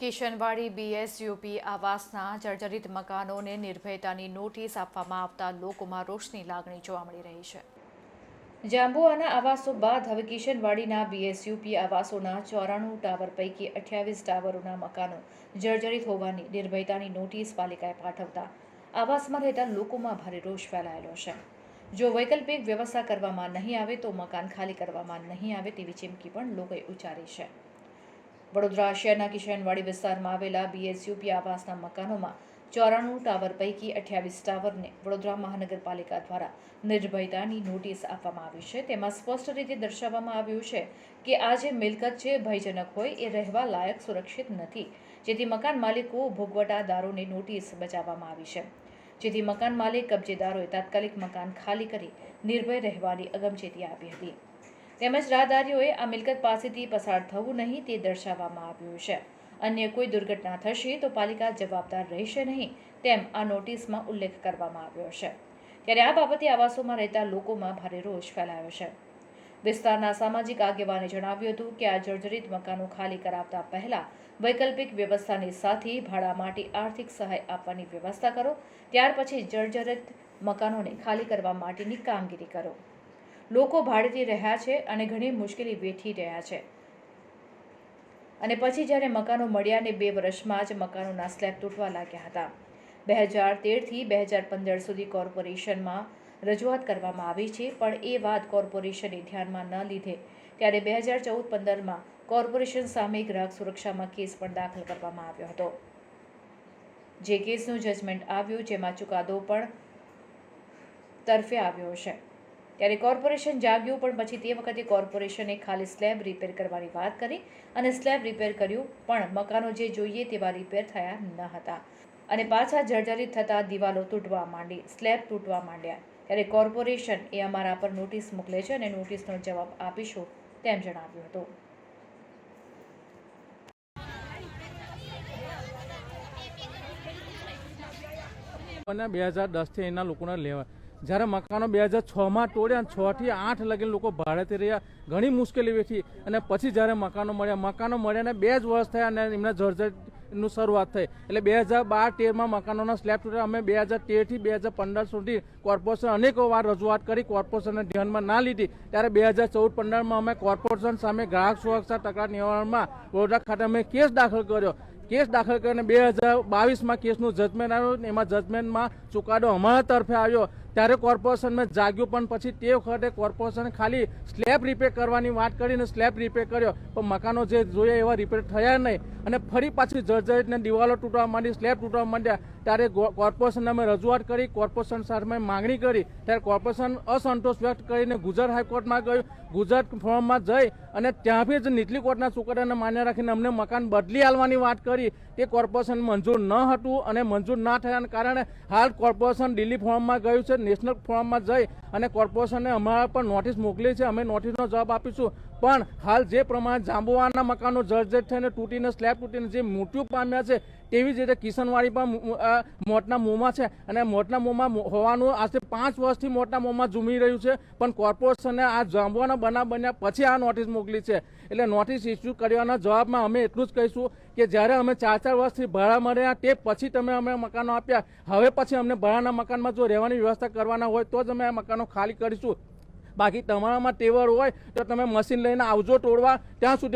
Kishanwadi BSUP આવાસના જર્જરિત મકાનોને નિર્ભયતાની notice આપવામાં આવતા લોકોમાં રોષની લાગણી જોવા મળી રહી છે. જાંબુઆના આવાસો બાદ હવે કિશનવાડીના બીએસયુપી આવાસોના ચોરાણું ટાવર પૈકી અઠ્યાવીસ ટાવરોના મકાનો જર્જરિત હોવાની નિર્ભયતાની નોટિસ પાલિકાએ પાઠવતા આવાસમાં રહેતા લોકોમાં ભારે રોષ ફેલાયેલો છે. જો વૈકલ્પિક વ્યવસ્થા કરવામાં નહીં આવે તો મકાન ખાલી કરવામાં નહીં આવે તેવી ચીમકી પણ લોકોએ ઉચ્ચારી છે. વડોદરા શહેરના કિશનવાડી વિસ્તારમાં આવેલા બીએસયુપી આવાસના મકાનોમાં ચોરાણું ટાવર પૈકી અઠ્યાવીસ ટાવરને વડોદરા મહાનગરપાલિકા દ્વારા નિર્ભયતાની નોટિસ આપવામાં આવી છે. તેમાં સ્પષ્ટ રીતે દર્શાવવામાં આવ્યું છે કે આ જે મિલકત છે ભયજનક હોય એ રહેવા લાયક સુરક્ષિત નથી. જેથી મકાન માલિકો ભોગવટાદારોને નોટિસ બજાવવામાં આવી છે. જેથી મકાન માલિક કબજેદારોએ તાત્કાલિક મકાન ખાલી કરી નિર્ભય રહેવાની અગમચેતી આપી હતી. તેમજ રાહદારીઓએ આ મિલકત પાસેથી પસાર થવું નહીં તે દર્શાવવામાં આવ્યું છે. અન્ય કોઈ દુર્ઘટના થશે તો પાલિકા જવાબદાર રહેશે નહીં તેમ આ નોટિસમાં ઉલ્લેખ કરવામાં આવ્યો છે. ત્યારે આ બાબતે આવાસોમાં રહેતા લોકોમાં ભારે રોષ ફેલાયો છે. વિસ્તારના સામાજિક આગેવાને જણાવ્યું હતું કે આ જર્જરિત મકાનો ખાલી કરાવતા પહેલા વૈકલ્પિક વ્યવસ્થાની સાથે ભાડા માટે આર્થિક સહાય આપવાની વ્યવસ્થા કરો, ત્યાર પછી જર્જરિત મકાનોને ખાલી કરવા માટેની કામગીરી કરો. લોકો ભાડેથી રહ્યા છે અને ઘણી મુશ્કેલી વેઠી રહ્યા છે. અને પછી જ્યારે મકાનો મળ્યા ને બે વર્ષમાં જ મકાનોના સ્લેબ તૂટવા લાગ્યા હતા. બે હજાર તેરથી બે હજાર પંદર સુધી કોર્પોરેશનમાં રજૂઆત કરવામાં આવી છે, પણ એ વાત કોર્પોરેશને ધ્યાનમાં ન લીધે. ત્યારે બે હજાર ચૌદ પંદરમાં કોર્પોરેશન સામે ગ્રાહક સુરક્ષામાં કેસ પણ દાખલ કરવામાં આવ્યો હતો. જે કેસનું જજમેન્ટ આવ્યું, જેમાં ચુકાદો પણ તરફે આવ્યો છે ત્યારે કોર્પોરેશન જાગ્યું, પણ પછી તે વખતે કોર્પોરેશને ખાલી સ્લેબ રિપેર કરવાની વાત કરી અને સ્લેબ રિપેર કર્યું, પણ મકાનો જે જોઈએ તેવા રિપેર થયા ન હતા. અને પાછા જર્જરિત થતાં દિવાલો તૂટવા માંડી, સ્લેબ તૂટવા માંડ્યા. ત્યારે કોર્પોરેશન એ અમારા પર નોટિસ મોકલે છે અને નોટિસનો જવાબ આપીશું તેમ જણાવ્યું હતું. મને બે હજાર દસથી એના લોકોને લેવા જ્યારે મકાનો બે હજાર છમાં તોડ્યા છથી આઠ લગીને લોકો ભાડેથી રહ્યા. ઘણી મુશ્કેલી વેઠી. અને પછી જ્યારે મકાનો મળ્યા મકાનો મળ્યા ને બે જ વર્ષ થયા અને એમના જર્જરનું શરૂઆત થઈ. એટલે બે હજાર બાર તેરમાં મકાનોના સ્લેબ તૂટ્યા. અમે બે હજાર તેરથી બે હજાર પંદર સુધી કોર્પોરેશન અનેકો વાર રજૂઆત કરી, કોર્પોરેશનને ધ્યાનમાં ના લીધી. ત્યારે બે હજાર ચૌદ પંદરમાં અમે કોર્પોરેશન સામે ગ્રાહક સુરક્ષા તકરાર નિવારણમાં વડોદરા ખાતે અમે કેસ દાખલ કર્યો. કેસ દાખલ કરીને બે હજાર બાવીસમાં કેસનું જજમેન્ટ આવ્યું. એમાં જજમેન્ટમાં ચુકાદો અમારા તરફે આવ્યો. ત્યારે કોર્પોરેશનમાં જાગ્યું, પણ પછી તે વખતે કોર્પોરેશન ખાલી સ્લેબ રિપેર કરવાની વાત કરીને સ્લેબ રિપેર કર્યો. પણ મકાનો જે જોઈએ એવા રિપેર થયા નહીં. અને ફરી પાછી જર્જરિતને દિવાલો તૂટવા માંડી, સ્લેબ તૂટવા માંડ્યા. ત્યારે કોર્પોરેશનને અમે રજૂઆત કરી, કોર્પોરેશન સામે માંગણી કરી. ત્યારે કોર્પોરેશન અસંતોષ વ્યક્ત કરીને ગુજરાત હાઈકોર્ટમાં ગયું. ગુજરાત ફોર્મમાં જઈ અને ત્યાંથી જ નીચલી કોર્ટના ચુકાદાને માન્ય રાખીને અમને મકાન બદલી આલવાની વાત કરી. તે કોર્પોરેશન મંજૂર ન હતું અને મંજૂર ના થયાને કારણે હાલ કોર્પોરેશન દિલ્હી ફોર્મમાં ગયું છે. નેશનલ ફોરમમાં જઈ અને કોર્પોરેશને અમારા પર નોટિસ મોકલી છે. અમે નોટિસનો જવાબ આપીશું. પણ હાલ જે પ્રમાણે જાંબુવાના મકાનો જર્જર થઈને તૂટીને સ્લેબ તૂટીને જે મૃત્યુ પામ્યા છે તેવી જ રીતે કિશનવાડી પણ મોટના મોંમાં છે અને મોતના મોંમાં હોવાનું આજે પાંચ વર્ષથી મોટના મોંમાં ઝૂમી રહ્યું છે, પણ કોર્પોરેશને આ જાંબવાના બનાવ બન્યા પછી આ નોટિસ મોકલી છે. એટલે નોટિસ ઇસ્યુ કરવાના જવાબમાં અમે એટલું જ કહીશું કે જ્યારે અમે ચાર ચાર વર્ષથી ભાડા મળ્યા, તે પછી તમે અમે મકાનો આપ્યા. હવે પછી અમને ભાડાના મકાનમાં જો રહેવાની વ્યવસ્થા કરવાના હોય, તો જ અમે આ મકાનો ખાલી કરીશું. બાકી તમારામાં ટેવર હોય, તો તમે મશીન લઈને આવજો, તોડવા. ત્યાં સુધી